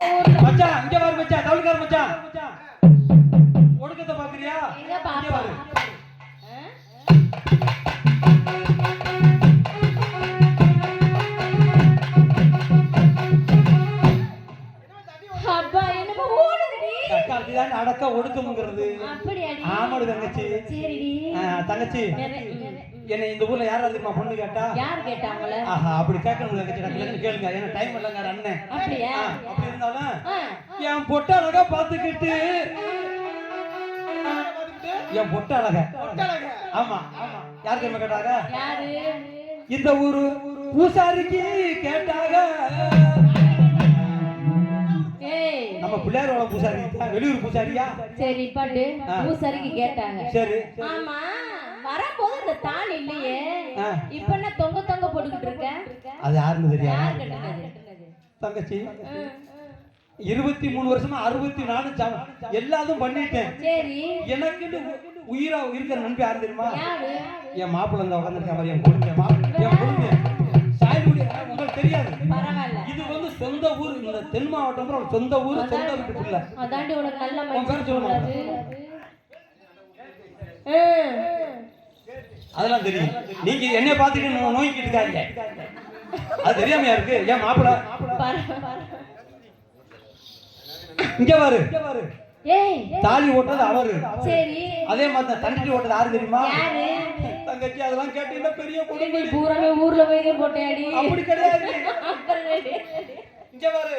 மச்சான் இங்க மச்சான் தவுளுக்கார மச்சான். ஒடுக்கத்தை பாக்குறியா இங்க பாரு. அடக்க ஒடுக்கம்ங்கிறது. ஆமாடு தங்கச்சி. தங்கச்சி. என்ன இந்த ஊர்ல யாராவது தெரியுமா பொண்ணு கேட்டா? யார் கேட்டாங்கள ஆஹா அப்படி கேட்கணும் டக்குனு கேளுங்க. ஏன்னா டைம் இல்லைங்க அண்ணன் அப்படியா? அப்படி இருந்தாலும் என் பொட்ட அழகா பாத்துக்கிட்டு என் பொட்ட அழக. ஆமா யார் தெரியுமா கேட்டாங்க? யாரு? இந்த ஊரு பூசாரிக்கு கேட்டாக ஏய். நம்ம பிள்ளையாரோட பூசாரி. தான், வெளியூர் பூசாரியா? சரி பாட்டு. பூசாரிக்கு கேட்டாங்க. சரி. ஆமா. வரும்போது இந்த தாள் இல்லையே. இப்ப என்ன தொங்க தொங்க போட்டுக்கிட்டு இருக்க? அது யாருன்னு யார் தெரியாது தங்கச்சி. இருபத்தி மூணு வருஷமா அறுபத்தி நாலு எல்லாத்தையும் பண்ணிட்டேன். உ- உயிரா இருக்கிற நண்பி யாரு தெரியுமா? என் மாப்பிள்ளை இந்த உட்காந்துருக்க என் பொண்ணு. என் சாயல்குடி உங்களுக்கு தெரியாது. இது வந்து சொந்த ஊர். இந்த தென் மாவட்டம் சொந்த ஊர் சொந்த வீட்டு பிள்ளை உனக்கு நல்ல பேர் மைண்ட் சொல்லுமா? கூடாது அதெல்லாம் தெரியும். நீங்க என்னைய பார்த்துட்டு நோய்க்கிட்டு இருக்காங்க அது தெரியாமையா இருக்கு? ஏன் மாப்பிள்ளை இங்க பாரு. இங்க பாரு ஏய். தாலி ஓட்டது அவரு. சரி. அதே மாதிரி தான் தண்டி ஓட்டது யாரு தெரியுமா? தங்கச்சி அதெல்லாம் கேட்டீங்கன்னா பெரிய நீ கொடுமை பூராமே ஊர்ல போய் போட்டியாடி அப்படி கிடையாது? இங்க பாரு.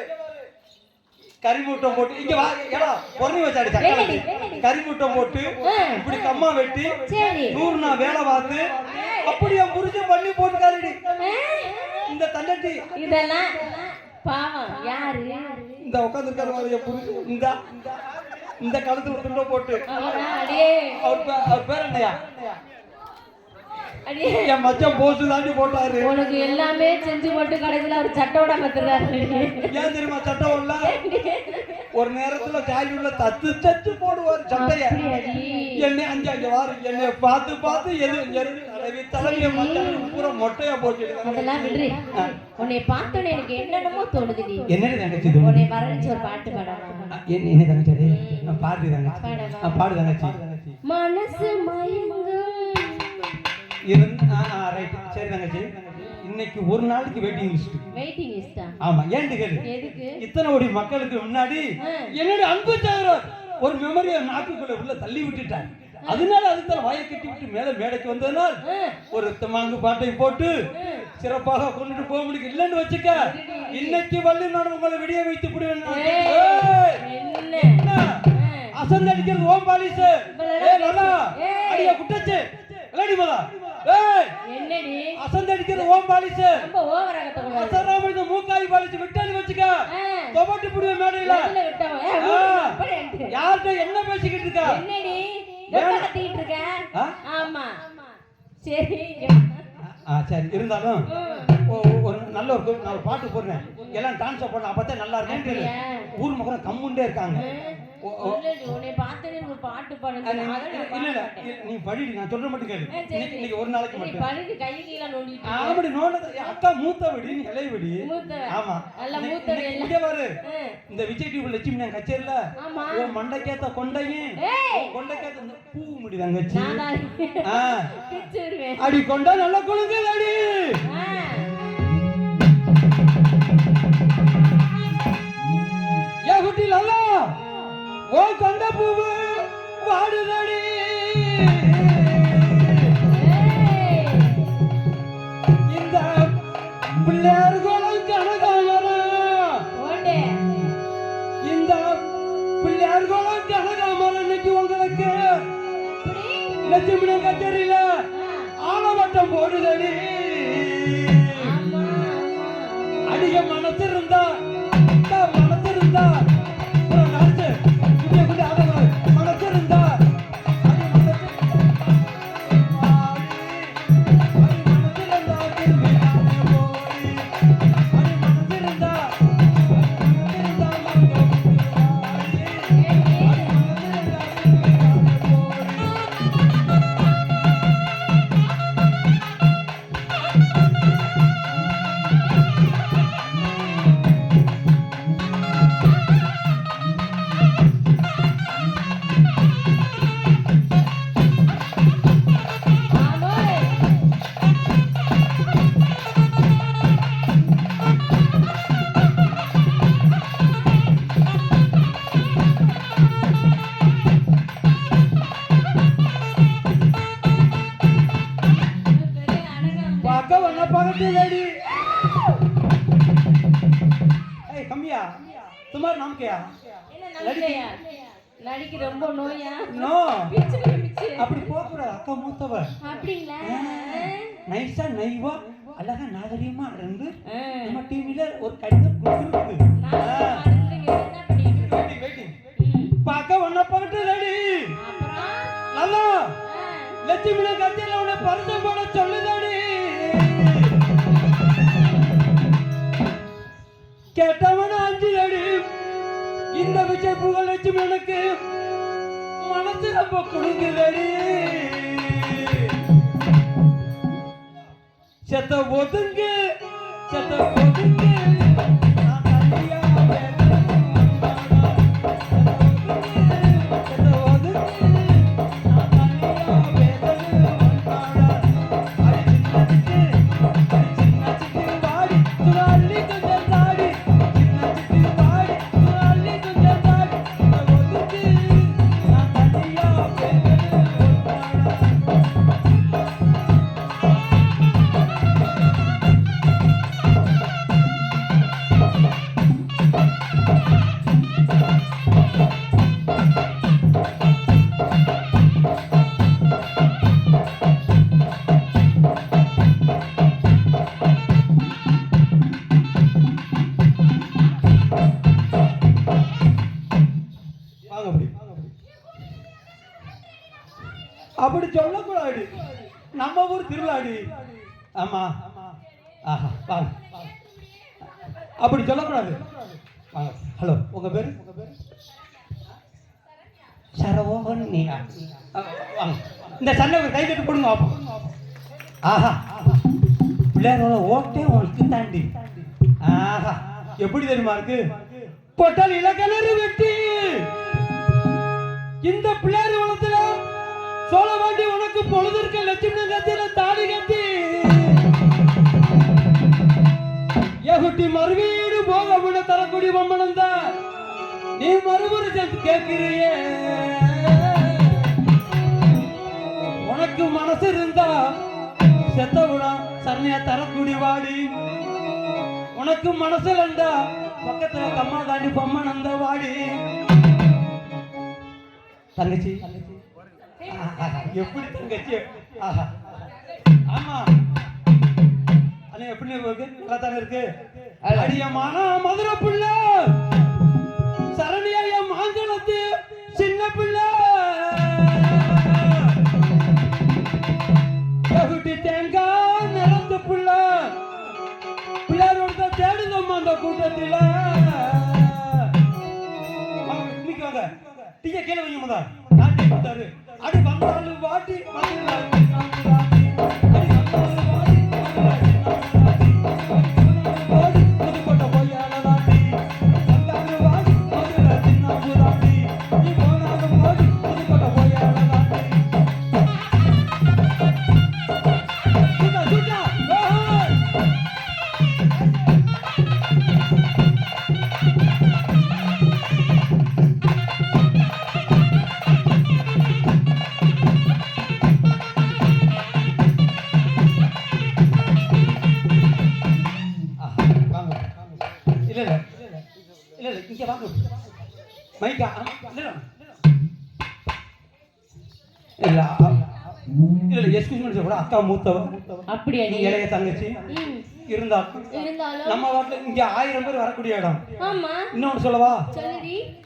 கறிமூட்டம் போட்டு இங்க வா ஏடா பொறுமை வச்சாடி தக்காளி. கறிமூட்டம் போட்டு. இப்படி கம்மா வெட்டி நூறு நாள் வேலை பார்த்து அப்படியே புரிஞ்சு பண்ணி போட்டுக்காரடி இந்த தண்டட்டி இதெல்லாம் பாவம். யாரு? இந்த உட்காந்துருக்காரு பாரு என் புரிஞ்சு இந்த இந்த காலத்துல துண்ட போட்டு. அவர் பேர் என்னையா? என் மச்சான் போஸ்ட் தாண்டி போட்டாரு. உனக்கு எல்லாமே செஞ்சு போட்டு கடைசியில அவர் சட்டோட கத்துறாரு ஏன் தெரியுமா? இல்ல ஒரு நேரத்துல ஜாலி உள்ள தத்து தச்சு போடுவார் சட்டைய. என்னை அஞ்சு அஞ்சு வாரம் என்னை பார்த்து பார்த்து எது தலைவி தலைவிய பூரா மொட்டையா போட்டு அதெல்லாம் விடுறி உன்னை பார்த்தோன்னே எனக்கு என்னென்னமோ தோணுதுடி என்னடி தங்கச்சி தோணு உன்னை வரவழைச்சு ஒரு பாட்டு பாடலாம் என்ன என்ன தங்கச்சி பாடு தங்கச்சி. பாடு தங்கச்சி. மனசு மயங்கும். இருந்து ரைட் சரி தங்கச்சி. இன்னைக்கு ஒரு நாளைக்கு வெயிட்டிங் லிஸ்ட் வெயிட்டிங் லிஸ்டா ஆமா ஏன்ட்டு கேளு? எதுக்கு? இத்தனை கோடி மக்களுக்கு முன்னாடி ஆ. என்னுடைய அன்பு சகோதரர் ஒரு மெமரியை நாக்குக்குள்ள உள்ள தள்ளி விட்டுட்டார். அதனால அதுக்கு வாயை கட்டி விட்டு மேல மேடைக்கு வந்ததனால் ஒரு தமாங்கு பாட்டை போட்டு சிறப்பாக கொண்டுட்டு போக முடியும். இல்லைன்னு வச்சுக்க இன்னைக்கு வள்ளி நான் உங்களை விடிய வைத்து விடுவேன் ஏய், என்ன? அசந்து அடிக்கிறது ஓம் பாலிஸ். ஏய் நல்லா. அடிய குட்டச்சு. விளையாடி ஏய் என்னடி? அசந்து அடிக்கிறது ஓம் பாலிஸ் ரொம்ப ஓவரா கத்தக்கூடாது அசராம இந்த மூக்காய் பாலிஸ் விட்டான்னு வச்சுக்க. ஆ, தொபட்டு புடுவேன் மேடையில. யார்கிட்ட என்ன பேசிக்கிட்டு இருக்கா? என்னடி? கத்திக்கிட்டு இருக்க? ஆமா. சரி ஆ சரி இருந்தாலும் ஒரு நல்ல ஒரு நான் ஒரு பாட்டு போடுறேன் எல்லாம் டான்ஸ் பண்ண அப்பதான் நல்லா இருக்கும்? ஊர் மக்கள் கம்முண்டே இருக்காங்க ஒரு பாட்டு பாடுங்க. இல்ல பாட இல்ல நீ படிடி நான் சொல்ற மட்டும் கேளு. இன்னைக்கு ஒரு நாளைக்கு மட்டும் பண்ணிட்டு கை கீழ நோண்டிட்டு இருக்க. அப்படி நோண்டது அக்கா மூத்த விடி நீ இளைய விடி மூத்தவ. ஆமா நல்ல எல்லாம். இங்க பாரு. இந்த விஜய் டிவி லட்சுமி நான் கச்சேரில. உன் மண்டைக்கேத்த கொண்டையும் கொண்டைக்கேத்த பூ முடி தங்கச்சி. அடி கொண்டா நல்ல குழுங்குது அடி. ஏ குட்டி நல்லா ஓ கொண்ட பூவு வாடுதடி. அக்கா ஒன்னா பக்கத்துலடி கம்மியா? சுமார் நாமக்கையா? நடிக்கு ரொம்ப நோயா? அப்படி ஒரு கடிதம் கொடுத்துருக்குது. பார்க்க ஒன்ன பக்கத்து ரெடி நல்லா. லட்சுமி கத்தியில உன்னை பரிசம் போட சொல்லுதாடி. கேட்டவன அஞ்சு அடி. இந்த விஜய் புகழ் எனக்கு மனசு ரொம்ப கொடுக்குதடி. செத்த ஒதுங்கு செத்த ஒதுங்கு. அப்படி. சொல்லக்கூடாது. நம்ம ஊர் திருவிழாடி. ஆமா. ஆஹா அப்படி சொல்லக்கூடாது. ஹலோ. உங்க பேரு? சரவோகன் நீயா அஹ், வாங்க. இந்த சண்டை கை கட்டு கொடுங்க ஆஹா. பிள்ளையாரோட ஓட்டே உனக்கு தாண்டி. ஆஹா. எப்படி தெரியுமா இருக்கு? போட்டால் இலக்கணரு வெட்டி. இந்த பிள்ளையார் வளத்துல சோழ வாண்டி உனக்கு பொழுது இருக்க லட்சுமி கத்தியில தாடி கட்டி. ஏகுட்டி மருவி. போக விட தரக்கூடிய பொம்மனம் தான். நீ மறுபடி சேர்த்து கேட்கிறியே. உனக்கு மனசு இருந்தா செத்த விடம் சரணையா தரக்கூடிய வாடி. உனக்கு மனசு இருந்தா பக்கத்துல கம்மா தாண்டி பொம்மன் அந்த வாடி. தங்கச்சி. ஆஹா, எப்படி தங்கச்சி? ஆஹா. ஆமா. அண்ணா எப்படி இருக்கு? நல்லா தானே இருக்கு? அடியமான மதுரை பிள்ளை. சரணியா என் மாஞ்சலத்து சின்ன பிள்ளை. எகுட்டி தேங்காய் பிள்ளை. பிள்ளையாரோட தேடுதம்மா அந்த கூட்டத்தில். வாங்க, டீயை கீழே வைங்க முத நாட்டி கொடுத்தாரு. அடி வந்தாலும் வாட்டி. கூட அக்கா மூத்தவ? அப்படியா நீ? இளைய தங்கச்சி. இருந்தா நம்ம வாட்டில் இங்க ஆயிரம் பேர் வரக்கூடிய இடம். இன்னொன்னு சொல்லவா?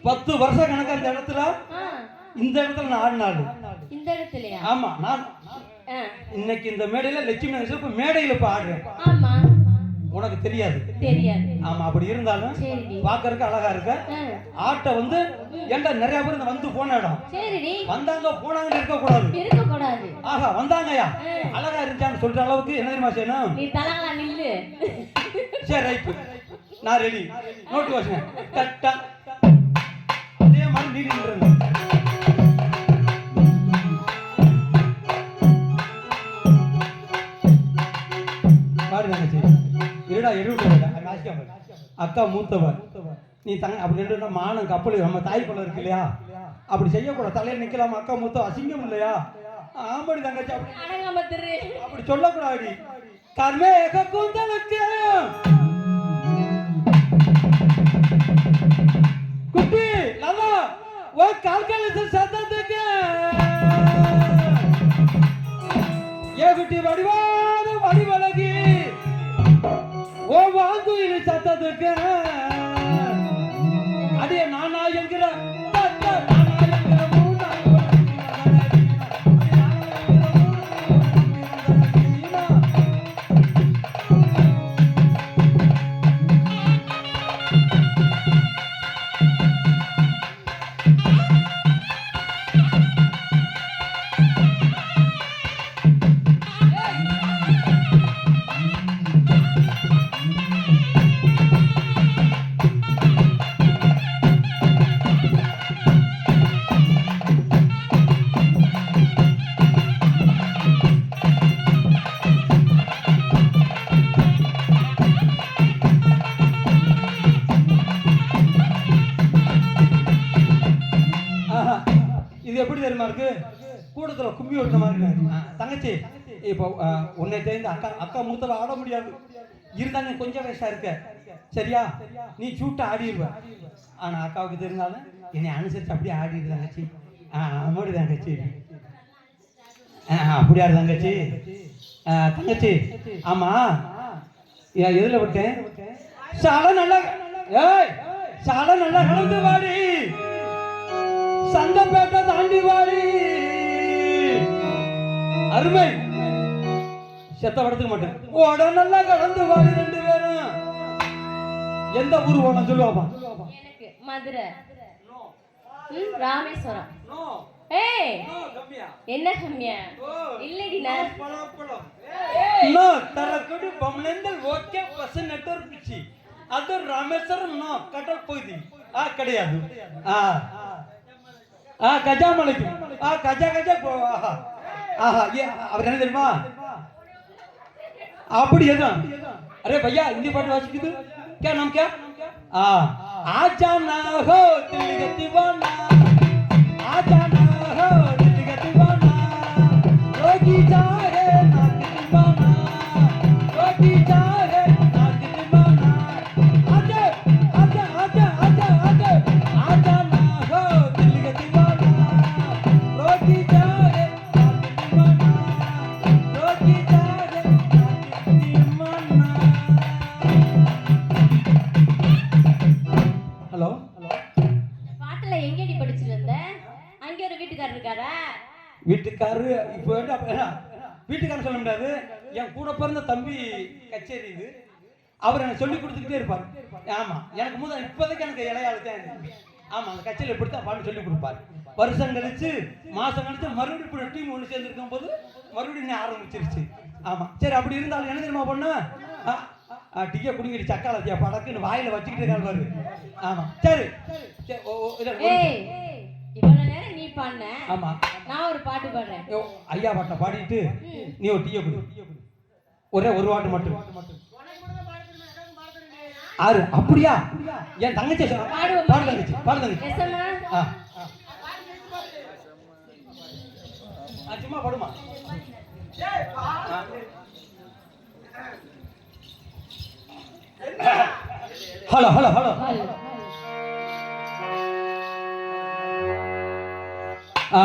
பத்து வருஷ கணக்கா இந்த இடத்துல? இந்த இடத்துல நான் ஆடினாடு இந்த இடத்துலயா? ஆமா நான். இன்னைக்கு இந்த மேடையில லட்சுமி இப்ப மேடையில இப்ப ஆடுறேன். உனக்கு தெரியாது. தெரியாது. ஆமா அப்படி இருந்தாலும் பாக்கறதுக்கு அழகா இருக்க. ஆட்டை வந்து ஏன்டா நிறைய பேர் இந்த வந்து போன இடம். வந்தாங்க போனாங்கன்னு இருக்க கூடாது இருக்க கூடாது ஆஹா வந்தாங்கய்யா. ஆ. அழகா இருந்துச்சான்னு சொல்ற அளவுக்கு என்ன தெரியுமா செய்யணும்? நீ தலங்களா நில்லு. சரி ரைட்டு. நான் ரெடி நோட்டு வச்சுங்க கரெக்டா அதே மாதிரி நீ நின்றுங்க இருடா எருவிட்டு அக்கா மூத்தவ நீ தங்க அப்படி நின்றுனா மானம் கப்பல் நம்ம தாய் குளம் இருக்கு இல்லையா? அப்படி செய்யக்கூடாது தலையில நிக்கலாம்? அக்கா மூத்தம் அசிங்கம் இல்லையா? ஆமாடி தங்கச்சி அப்படி அப்படி சொல்லக்கூடாது. கர்மேக கூந்தலுக்கு. ஓ கால்கலச சத்தத்துக்கு. ஏ குட்டி வடிவழகி ஓ வாங்குயில் சத்தத்துக்கு. அடியே நானா கூடத்துல ஒருத்த மாதிரி தங்கச்சி இப்போ உன்னை தெரிந்து அக்கா அக்கா மூத்தவ ஆட முடியாது. இருந்தாலும் கொஞ்சம் வயசா இருக்க. சரியா? நீ சூட்டை ஆடிடுவ. ஆனா அக்காவுக்கு தெரிஞ்சாலும் என்னை அனுசரிச்சு அப்படியே ஆடிடு தங்கச்சி. அப்படி தங்கச்சி. அப்படியா தங்கச்சி. தங்கச்சி ஆமா. எதுல விட்டேன்? சால நல்லா ஏய் சால நல்லா கலந்து வாடி. சந்தப்பேட்டை தாண்டி வாடி. அருமை. செத்த படத்துக்க மாட்டேன். உடனெல்லாம் கடந்து வாரு ரெண்டு பேரும். எந்த ஊர் போன சொல்லுவாப்பா. எனக்கு மதுரை. ராமேஸ்வரம். ஏய். என்ன கம்மியா? இல்லடி நான். நோ தரக்குடு பொம்னந்தல் ஓகே பஸ் நெட்வொர்க் பிச்சி. அது ராமேஸ்வரம் நோ கட்டல் போகுது ஆ கிடையாது. ஆ. ஆ கஜா மலைக்கு. ஆ கஜா கஜா போவா ஆஹா ஏன் அவர் என்ன தெரியுமா? அப்படி எதுவும்? அரே பையா இந்தி பாட்டு வாசிக்குது. கே நாம் கே? ஆ. ஆச்சானாகோ திலகத்திவானா ஆச்சானா என் கூட பிறந்த தம்பி கச்சேரி இது. அவர் எனக்கு சொல்லி கொடுத்துக்கிட்டே இருப்பார். ஆமா எனக்கு முதல் இப்போதைக்கு எனக்கு இளையாள் தான் இருக்கு. ஆமா அந்த கச்சேரி எப்படி தான் பாட்டு சொல்லி கொடுப்பார். வருஷம் கழிச்சு மாசம் கழிச்சு மறுபடியும் இப்படி டீம் ஒன்று சேர்ந்துருக்கும் போது மறுபடியும் இன்னும் ஆரம்பிச்சிருச்சு. ஆமா சரி அப்படி இருந்தாலும் என்ன தெரியுமா பண்ண? டீயை குடிங்கிட்டு சக்காலத்தியா படக்குன்னு வாயில வச்சுக்கிட்டு இருக்காரு ஆமா சரி இவ்வளவு நேரம் நீ பாடின. ஆமா. நான் ஒரு பாட்டு பாடுறேன். ஐயா பாட்டை பாடிட்டு நீ ஒரு டீயை குடி. ஒரே ஒரு வாட்டு மட்டும். ஆறு. அப்படியா? என் தங்கச்சி பாடு தங்கச்சி பாடு. தங்கச்சி. சும்மா பாடுமா? Hello hello hello. ஆ.